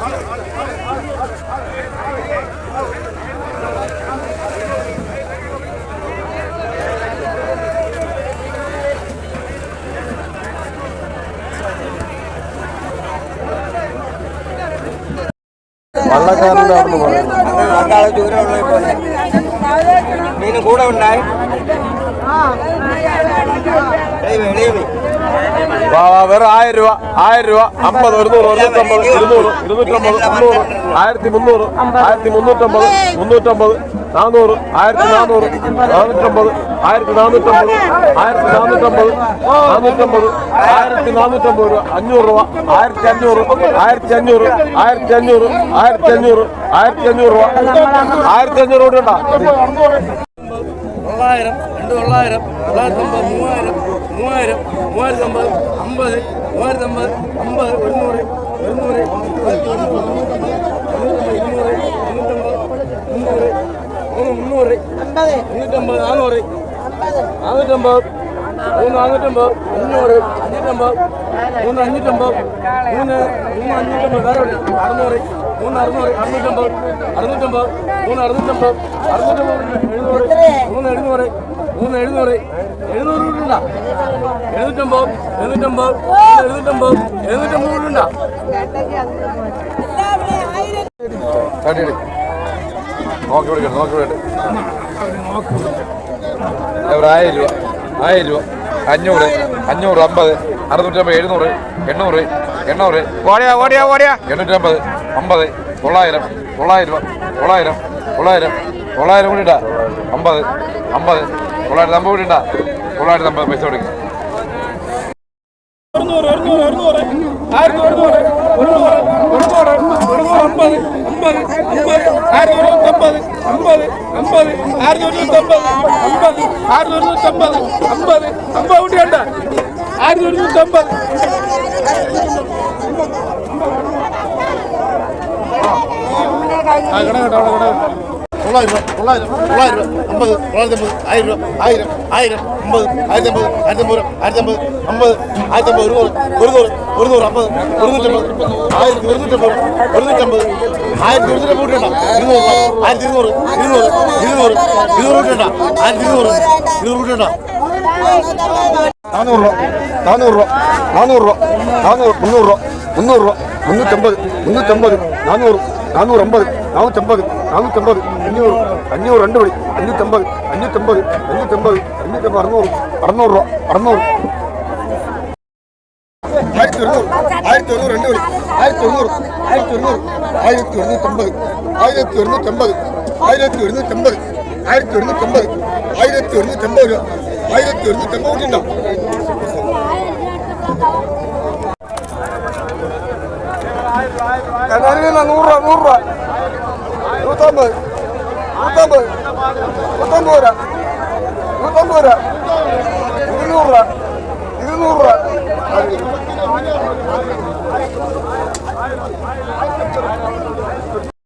All right. വള്ളക്കാരന്റെ അവിടെ നിന്ന് പറയുന്നു രണ്ടാളെ ദൂരമുള്ള പോലെ മീൻ കൂടെ ഉണ്ടായി വെറും ആയിരം രൂപ ആയിരം രൂപ. അമ്പത് ഒരുന്നൂറ് ഒരുന്നൂറ്റമ്പത് ഇരുന്നൂറ് ഇരുന്നൂറ്റമ്പത് മുന്നൂറ് ആയിരത്തി മുന്നൂറ് ആയിരത്തി മുന്നൂറ്റമ്പത് മുന്നൂറ്റമ്പത് നാനൂറ് ആയിരത്തി നാനൂറ് നാനൂറ്റമ്പത് ആയിരത്തി നാനൂറ്റമ്പത് ആയിരത്തി നാനൂറ്റമ്പത് നാനൂറ്റമ്പത് ആയിരത്തി നാനൂറ്റമ്പത് രൂപ അഞ്ഞൂറ് രൂപ ആയിരത്തി അഞ്ഞൂറ് ആയിരത്തി അഞ്ഞൂറ് ആയിരത്തി അഞ്ഞൂറ് ആയിരത്തി അഞ്ഞൂറ് ആയിരത്തി അഞ്ഞൂറ് രൂപ. ആയിരത്തി അഞ്ഞൂറ് തൊള്ളായിരം രണ്ട് തൊള്ളായിരം തൊള്ളായിരത്തമ്പത് മൂവായിരം മൂവായിരം മൂവായിരത്തി അമ്പത് മൂവായിരത്തമ്പത് അമ്പത് ഒരുന്നൂറ് ഒരുന്നൂറ് ഇരുന്നൂറ് മുന്നൂറ് മുന്നൂറ് മുന്നൂറ്റമ്പത് നാനൂറ് നാനൂറ്റമ്പത്. മൂന്ന് നാനൂറ്റമ്പത് അഞ്ഞൂറ് അഞ്ഞൂറ്റമ്പത് മൂന്ന് അഞ്ഞൂറ്റമ്പത് മൂന്ന് മൂന്ന് അഞ്ഞൂറ്റമ്പത് വേറെ? അറുന്നൂറ് മൂന്ന് അറുന്നൂറ് അറുന്നൂറ്റമ്പത് അറുന്നൂറ്റമ്പത് മൂന്ന് അറുന്നൂറ്റമ്പത് അറുന്നൂറ്റമ്പത് എഴുന്നൂറ് മൂന്ന് എഴുന്നൂറ് മൂന്ന് എഴുന്നൂറ് എഴുന്നൂറ് രൂപ എഴുന്നൂറ്റമ്പത് എഴുന്നൂറ്റമ്പത് എഴുന്നൂറ്റമ്പത് എഴുന്നൂറ്റമ്പത് രൂപ നോക്കി വിളിക്കണം നോക്കി വിളിക്കട്ടെ ഒരു ആയിരം രൂപ? ആയിരം രൂപ. അഞ്ഞൂറ് അഞ്ഞൂറ് അമ്പത് അറുന്നൂറ്റമ്പത് എഴുന്നൂറ് എണ്ണൂറ് എണ്ണൂറ് ഓടിയാ ഓടിയാ ഓടിയാ. എണ്ണൂറ്റമ്പത് അമ്പത് തൊള്ളായിരം തൊള്ളായിരം രൂപ തൊള്ളായിരം തൊള്ളായിരം തൊള്ളായിരം കൂടി ഇട്ടാ അമ്പത് അമ്പത് തൊള്ളായിരത്തി അമ്പത് കൂടി ഇട്ടാ തൊള്ളായിരത്തി അമ്പത് പൈസ കൊടുക്കും. ഒരുന്നൂറ് ഒരുന്നൂറ് ആയിരത്തി ഒരുന്നൂറ് ഒരുന്നൂറ് ഒരുന്നൂറ് ഒരുന്നൂറ് അമ്പത്. അമ്പത് അമ്പത് ആയിരത്തി ഒരുന്നൂറ്റമ്പത് അമ്പത് അമ്പത് ആയിരത്തി ഒരുന്നൂറ്റമ്പത് അമ്പത് ആയിരത്തി ഒരുന്നൂറ്റമ്പത് അമ്പത് അമ്പത് കൂട്ടിയുണ്ട് ആയിരത്തി ഒരുന്നൂറ്റമ്പത് ആ കിട കേട്ടോ അവിടെ കിട തൊള്ളായിരം രൂപ തൊള്ളായിരം തൊള്ളായിരം രൂപ അമ്പത് തൊള്ളായിരത്തി അമ്പത് ആയിരം രൂപ ആയിരം ആയിരം അമ്പത് ആയിരത്തി അമ്പത് ആയിരത്തി അമ്പത് ആയിരത്തി അമ്പത് അമ്പത് ആയിരത്തി അമ്പത് ഒരുന്നൂറ് ഒരുന്നൂറ് ഒരുന്നൂറ് അമ്പത് ഒരുന്നൂറ്റമ്പത് ആയിരത്തി ഒരുന്നൂറ്റമ്പത് ഒരുന്നൂറ്റമ്പത് ആയിരത്തി കൂട്ടിയുണ്ടോ ഇരുന്നൂറ് രൂപ ആയിരത്തി ഇരുന്നൂറ് ഇരുന്നൂറ് ഇരുന്നൂറ് ഇരുന്നൂറ് കൂട്ടിയുണ്ടോ ആയിരത്തി ഇരുന്നൂറ് ഇരുന്നൂറ് കൂട്ടിയുണ്ടോ നാനൂറ് രൂപ നാനൂറ് രൂപ നാനൂറ് രൂപ നാനൂറ് മുന്നൂറ് രൂപ മുന്നൂറ് രൂപ മുന്നൂറ്റമ്പത് മുന്നൂറ്റമ്പത് നാനൂറ് നാനൂറമ്പത് നാനൂറ്റമ്പത് നാനൂറ്റമ്പത് അഞ്ഞൂറ് അഞ്ഞൂറ് രണ്ട് മണി അഞ്ഞൂറ്റമ്പത് അഞ്ഞൂറ്റമ്പത് അഞ്ഞൂറ്റമ്പത് അഞ്ഞൂറ്റമ്പത് അറുന്നൂറ് അറുന്നൂറ് രൂപ അറുന്നൂറ്. ആയിരത്തി ഒരുന്നൂറ് ആയിരത്തി ഒരുന്നൂറ് രണ്ട് മണി. ആയിരത്തി ഒരുന്നൂറ് ആയിരത്തി ഒരുന്നൂറ് ആയിരത്തി ഒരുന്നൂറ്റമ്പത് ആയിരത്തി ഒരുന്നൂറ്റമ്പത് ആയിരത്തി ഒരുന്നൂറ്റമ്പത് ആയിരത്തി ഒരുന്നൂറ്റമ്പത് ആയിരത്തി ഒരുന്നൂറ്റമ്പത് രൂപ ആയിരത്തി ഒരുന്നൂറ്റമ്പത് കൂട്ടിയുണ്ടോ നൂറ് രൂപ നൂറ് രൂപ. നൂറ്റമ്പത്. നൂറ്റമ്പത് നൂറ്റമ്പത് രൂപ നൂറ്റമ്പത് രൂപ